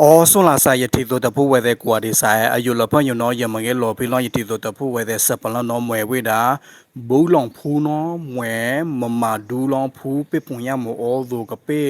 အော်ဆွန်လာစာယတိတို့တဖို့ဝဲတဲ့ကွာဒီဆိုင်အယူလဖန်ယူနော်ယမငယ်လော်ဖီလောယတိတို့တဖို့ဝဲတဲ့စပလနော်မွဲဝေတာ ဘူလောင်ဖူးနော်မွဲမမဒူလောင်ဖူးပေပွန်ရမအောဒိုကပေ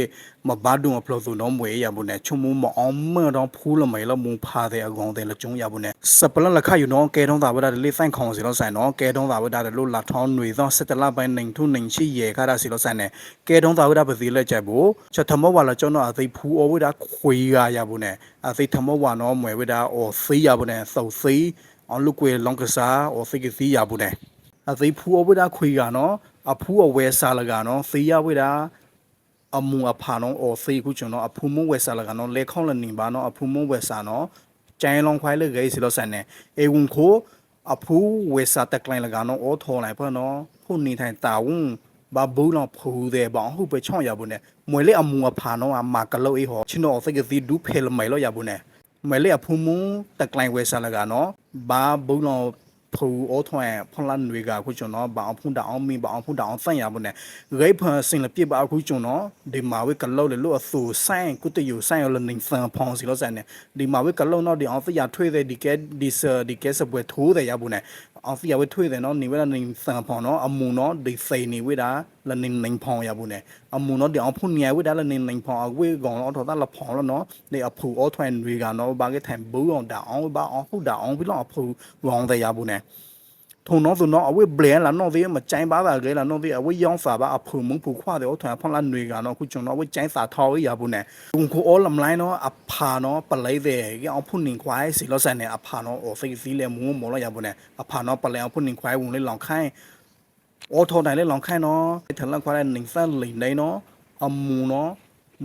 မဘာဒုံအဖလို့ဆိုနော်မွဲရဘူးနဲ့ချုံမမအောင်မတော့ဖူးလမဲလမူဖာတဲ့အကောင်တဲ့လကျုံရဘူးနဲ့စပလလခယူနော်ကဲတုံးတာဝဒလေးဆိုင်ခေါင်စီလို့ဆိုင်နော်ကဲတုံးတာဝဒလို့လာထောင်းຫນွေသောစက်တလပိုင်းနိုင်ထုနိုင်ရှိရေခါရစီလို့ဆိုင်နဲ့ကဲတုံးတာဝဒပစီလက်ချက်ဘူးချက်ထမဝါလာကျောင်းတော့အသိဖူးအဝဒခွေရရဘူးနဲ့အသိထမဝါနော်မွဲဝဒအော်သေးရဘူးနဲ့သောသေးအောင်လူကွေလောင်ကစားအော်သိကသေးရဘူးနဲ့ အသိဖူးအဝဒခွေရနော်အဖူးအဝဲစားလကနော်သေရဝဒအမူအဖာနော်အော်သေခုကျွန်တော်အဖူးမဝဲစားလကနော်လေခေါလနေပါနော်အဖူးမဝဲစားနော်ကျန်လောင်ခွိုင်းလေဂေးစီလို့ဆန်နေအေဝန်ခိုအဖူးဝဲစားတက်ကလိုင်းလကနော်အော်ထော်လိုက်ဖောနော်ဖုန်နေထိုင်တာဝုံဘာဘူးလောင်ဖူးတဲ့ဘောင်ဟုတ်ပဲချောင်းရဘူးနဲ့မွေလေအမူအဖာနော်အမာကလို့အေးဟောချင်းတော့သိကစီဒူးဖဲလမိုင်လို့ရဘူးနဲ့မွေလေအဖူးမူတက်ကလိုင်းဝဲစားလကနော်ဘာဘူးလောင် ဖူအောထွန်ဖလန်တွေကခုကျွန်တော်ဘာအောင်ဖုန်တောင်မီဘာအောင်ဖုန်တောင်ဆန့်ရဘူးနဲ့ရိတ်ဖန်စင်လပြစ်ပါခုကျွန်တော်ဒီမာဝဲကလောက်လေလို့အဆူဆိုင်ကုတယူဆိုင်ရလနေဖန်ဖောင်းစီလို့ဆိုင်နေဒီမာဝဲကလောက်တော့ဒီအောင်ဖရထွေးတဲ့ဒီကဲဒီဆာဒီကဲစပွဲထိုးတယ်ရဘူးနဲ့အောင်ဖရဝဲထွေးတယ်နော်နေဝဲနေဖန်ဖောင်းနော်အမူနော်ဒီစိနေဝဲတာ လနေနေဖောင်းရဘူးနဲ့အမူနော်ဒီအောင်ဖုန်ညဝဲတာလနေနေဖောင်းအဝဲကောင်တော့တော့လဖောင်းလို့နော်ဒီအဖူအောထွန်တွေကနော်ဘာကထိုင်ဘူးအောင်တာအောင်ဘာအောင်ဟုတ်တာအောင်ပြီးတော့အဖူဝောင်းတယ်ရဘူးနဲ့ထုံတော့ဆိုတော့အဝိဘလန်လာတော့ဒီမချိုင်းပါတာလေလာတော့ဒီအဝိယောင်းစာပါအဖုံမဖူခွာတယ်အထွန်းဖန်လာຫນွေကနော်ခုကျွန်တော်အဝိချိုင်းစာထော်ရဘူးနဲ့ုံကိုအောလမ်လိုင်းနော်အဖာနော်ပလိုက်တဲ့ကြောင်ဖုန်နင်ခွိုင်းစီလို့ဆန်နေအဖာနော်အော်ဖိစီလေမူမော်လို့ရဘူးနဲ့အဖာနော်ပလဲဖုန်နင်ခွိုင်းဝင်လေလောင်ခိုင်း အော်ထော်တိုင်းလေလောင်ခိုင်းနော်ထလန်ခွိုင်းနင်ဆန်လိနေနော်အမူနော်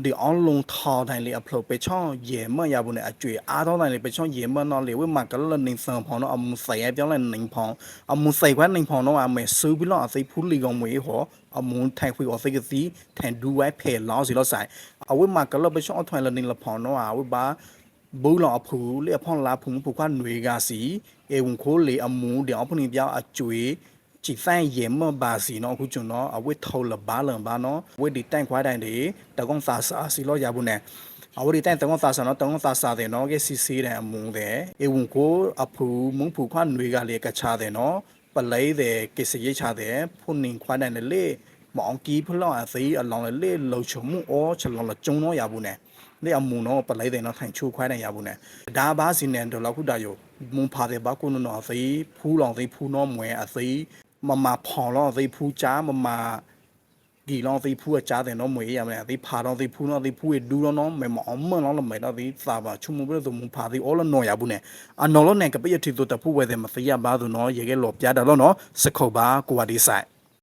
ဒီအောင်လုံးထော်တိုင်းလေအဖလို့ပဲချောင်းရေမရဘူးနဲ့အကျွေအားတော့တိုင်းလေပဲချောင်းရေမနော်လေဝိမကလနေဆန်ဖောင်းနော်အမူဆိုင်ရပြောင်းလဲနေဖောင်းအမူဆိုင်ခွန်းနေဖောင်းတော့အမေဆူပြီးတော့အစိဖူးလီကောင်မွေဟောအမူထိုင်ခွေအစိကစီထန်ဒူဝဲဖဲလောင်းစီလို့ဆိုင်အဝိမကလပဲချောင်းအထွင်လနေလဖောင်းတော့အဝိပါဘူလောအဖူလေအဖောင်းလာဖုံဖူခွာຫນွေကစီအေဝန်ခိုးလေအမူဒီအောင်ဖုန်ပြောင်းအကျွေ ကြည်ဆိုင်ရေမဘာစီနော်အခုကျွန်တော်အဝိထော်လဘာလန်ဘာနော်ဝိဒီတိုင်ခွာတိုင်းတွေတကောင်စာစာစီလို့ရဘူးနဲ့အဝိဒီတိုင်တကောင်စာစာနော်တကောင်စာစာတဲ့နော်ကစီစီတဲ့အမုံတဲ့အေဝန်ကိုအဖူမုံဖူခွာຫນွေကလေကချာတဲ့နော်ပလဲတဲ့ကစရိချတဲ့ဖုန်နင်ခွာတိုင်းလေမောင်ကီဖလောအစီအလောင်းလေလုံချုံမှုအောချလောလကျုံတော့ရဘူးနဲ့လေအမုံတော့ပလဲတဲ့နော်ထိုင်ချိုခွာတိုင်းရဘူးနဲ့ဒါဘာစီနေတော့လောက်ခုတာယောမုံဖာတဲ့ဘာကုနော်အစီဖူးလောင်စီဖူးနော်မွဲအစီ မမဖောင်တော့သိဖူးချာမမဒီလောသိဖူးအချာတယ်နော်မွေရမယ်သိဖာတော့သိဖူးတော့သိဖူးရဒူတော့နော်မေမအောင်မနော်လမေတော့သိသာပါချုံမဘလို့မဖာသိအော်လနော်ရဘူးနဲ့အနော်လနဲ့ကပိယတီတို့တဖူးဝဲတယ်မဖရပါသူနော်ရေကဲလောပြတာတော့နော်စခုတ်ပါကိုဝဒီဆိုင်